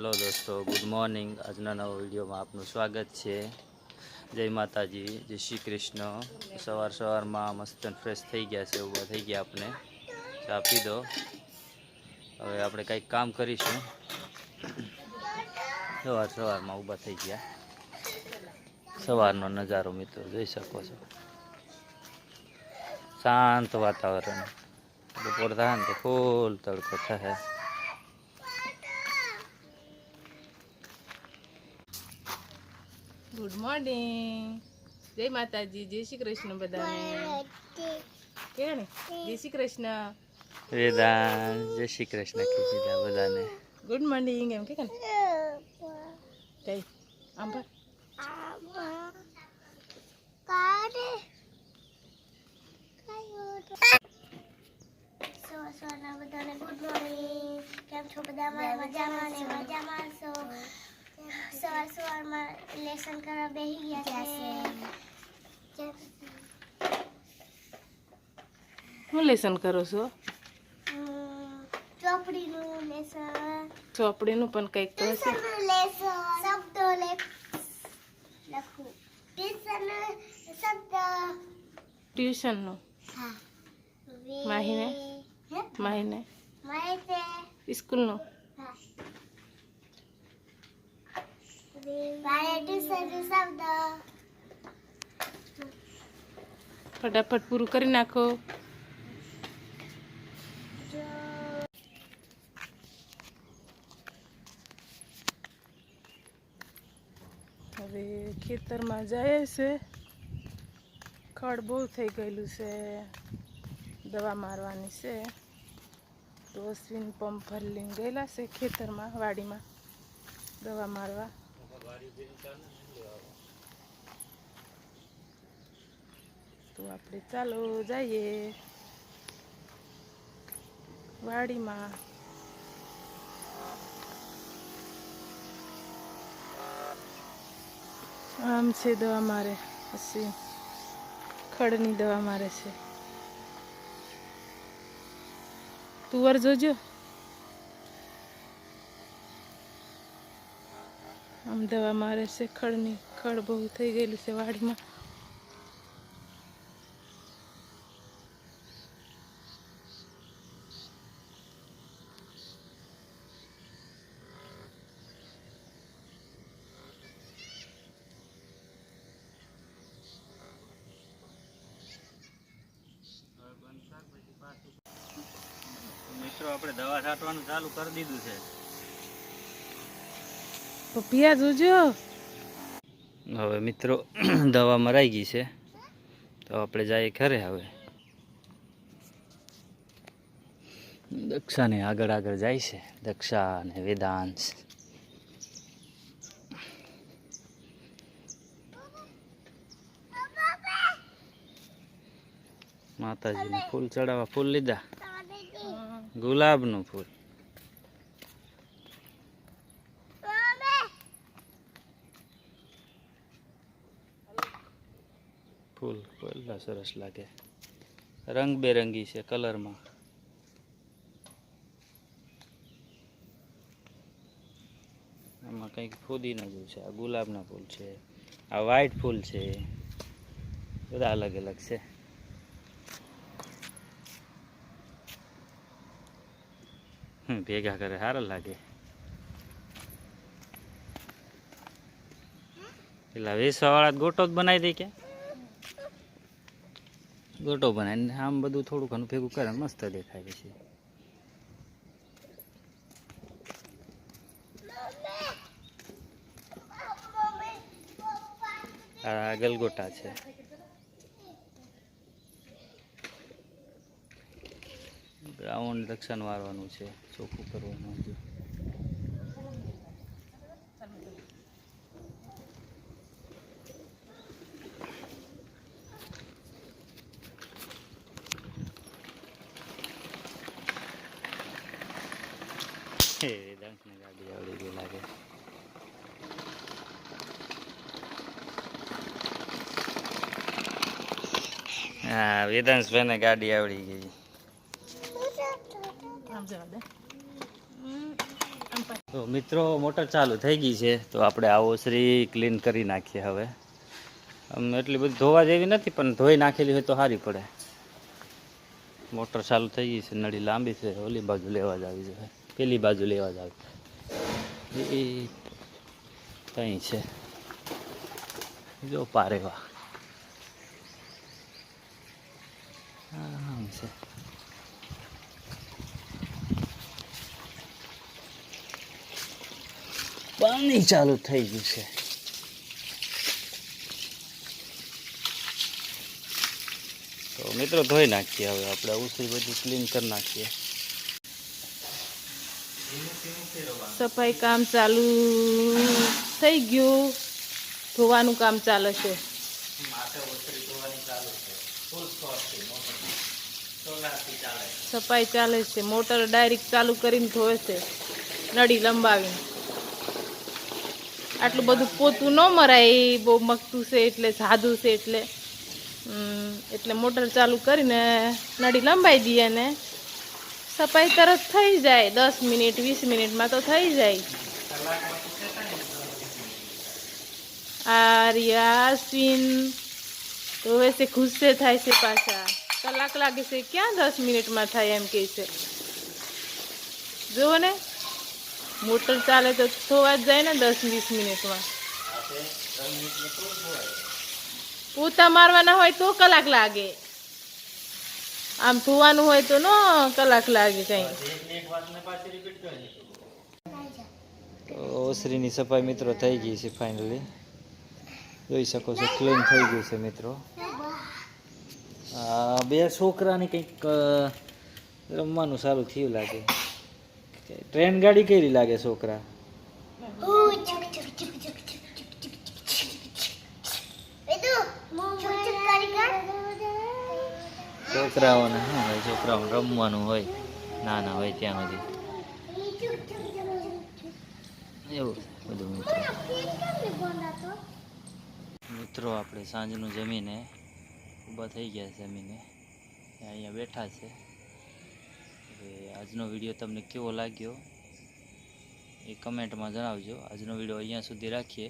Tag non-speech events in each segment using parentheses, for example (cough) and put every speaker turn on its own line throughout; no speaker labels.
Hello દોસ્તો, good morning. આજના નવા વિડીયોમાં આપનું સ્વાગત છે. જય માતાજી, જય શ્રી કૃષ્ણ. સવાર સવારમાં મસ્ત ફ્રેશ થઈ ગયા છે, ઊભા થઈ ગયા આપણે. ચા પી દો. હવે આપણે કંઈક કામ કરીશું. સવાર સવારમાં ઊભા થઈ ગયા. સવારનો નજારો મિત્રો જોઈ શકો છો. શાંત વાતાવરણ. બપોર થાય ને તો ફૂલ તડકો થાય
ગુડ મોર્નિંગ જય માતાજી જય શ્રી કૃષ્ણ બધાને. કેણે જય શ્રી કૃષ્ણ.
વેદા જય શ્રી કૃષ્ણ કીધા બધાને.
ગુડ મોર્નિંગ એમ કે ને કઈ? આમ પર
બધાને ગુડ મોર્નિંગ કેમ છો બધા મજામાં ને? મજામાં છો? સવાર સવારમાં લેસન કરવા બેસી ગયા છે
હું લેસન કરો છો?
ચોપડીનું લેસન।
ચોપડીનું પણ કંઈક તો હશે.
લેસન શબ્દો લેખ ટીચર શબ્દ
ટ્યુશનનું.
હા.
માહીને?
હે?
માહીને?
માહિતે
સ્કૂલનું
હા મારે ટ્યુશન શબ્દ
ફટાફટ પૂરું કરી નાખો. હવે ખેતરમાં જાય છે. ખડ બહુ થઈ ગયેલું છે. દવા મારવાની છે. તો અશ્વિન પંપ ભરી ગયેલા છે ખેતરમાં, વાડીમાં દવા મારવા. તો આપણે ચાલો જઈએ. વાડીમાં. આમ છે દવા મારે. પછી ખડની દવા મારે છે. તુવર જોજો. આમ દવા મારે છે ખડની ખડ બહુ થઈ ગયેલું છે વાડીમાં.
મિત્રો, આપણે દવા છાંટવાનું ચાલુ કરી દીધું છે.
પપિયા જોજો
હવે મિત્રો, (clears throat) દવા મરાઈ ગઈ છે. તો આપણે જઈએ ખરે હવે. દક્ષાને આગળ આગળ જાય છે. દક્ષા અને વેદાંશ. માતાજીને ફૂલ ચડાવવા ફૂલ લીધા? ગુલાબનું ફૂલ. ફૂલ કેટલા સરસ લાગે. રંગબેરંગી છે કલરમાં. આમાં કંઈક ફુદીના જેવું છે, આ ગુલાબના ફૂલ છે, આ વ્હાઈટ ફૂલ છે. બધા અલગ અલગ છે. ભેગા કરે, સારા લાગે. પેલા વેસવાવાળા ગોટો જ બનાવી દે કે ગોટો બનાવીને આમ બધું થોડું ઘણું ભેગું કરે મસ્ત દેખાય પછી. આ ગલગોટા છે. ગ્રાઉન્ડ રક્ષણ વાળવાનું છે, ચોખ્ખું કરવાનું હજુ વેદાંતને ગાડી આવડી ગઈ લાગે હા વેદાંશભાઈને ગાડી આવડી ગઈ. તો મિત્રો, મોટર ચાલુ થઈ ગઈ છે, તો આપણે આવો શ્રી ક્લીન કરી નાખીએ હવે આમ એટલી બધી ધોવા જેવી નથી, પણ ધોઈ નાખેલી હોય તો સારી પડે મોટર ચાલુ થઈ ગઈ છે, નળી લાંબી છે, ઓલી બાજુ લેવા જ આવી છે પેલી બાજુ લેવા જ આવે એ ત્યાં છે. જો પારેવા આમ છે. પાણી ચાલુ થઈ ગયું છે. તો મિત્રો ધોઈ નાખીએ હવે. આપણે ઉસરી બધું ક્લીન કરી નાખીએ.
સફાઈ કામ ચાલુ થઈ ગયું. ધોવાનું કામ ચાલે છે. સફાઈ ચાલે છે. મોટર ડાયરેક્ટ ચાલુ કરીને ધોવે છે. નળી લંબાવીને. આટલું બધું પોતું ન મરાય. એ બહુ મગતું છે એટલે, સાદું છે એટલે. એટલે મોટર ચાલુ કરીને નળી લંબાઈ દઈએ ને. સફાઈ તરત થઈ જાય. દસ મિનિટ, વીસ મિનિટમાં તો થઈ જાય. આર્યા તો તે ગુસ્સે થાય છે પાછા. કલાક લાગે છે. ક્યાં દસ મિનિટમાં થાય એમ કહે છે. જુઓ ને મોટર ચાલે તો થોવા જ જાય ને દસ, વીસ મિનિટમાં. પોતા મારવાના હોય તો કલાક લાગે. આમ ધોવાનું હોય તો નો કલાક લાગે કઈ.
ઓસરીની સફાઈ મિત્રો થઈ ગઈ છે ફાઇનલી જોઈ શકો છો ક્લીન થઈ ગયું છે મિત્રો. બે છોકરાને કંઈક રમવાનું સારું થયું લાગે. ટ્રેન ગાડી કેવી લાગે છોકરા? છોકરાઓને શું હોય? છોકરાઓને રમવાનું હોય, નાના હોય ત્યાં સુધી. એવું બધું મિત્રો. મિત્રો, આપણે સાંજનું જમીને ઊભા થઈ ગયા જમીને. અહીંયા બેઠા છે. આજનો વીડિયો તમને કેવો લાગ્યો? એ કમેન્ટમાં જણાવજો. આજનો વીડિયો અહીંયા સુધી રાખીએ.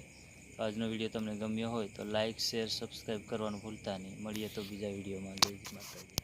આજનો વીડિયો તમને ગમ્યો હોય તો લાઇક શેર સબસ્ક્રાઈબ કરવાનું ભૂલતા નહીં. મળીએ તો બીજા વિડીયોમાં. જય માતાજી.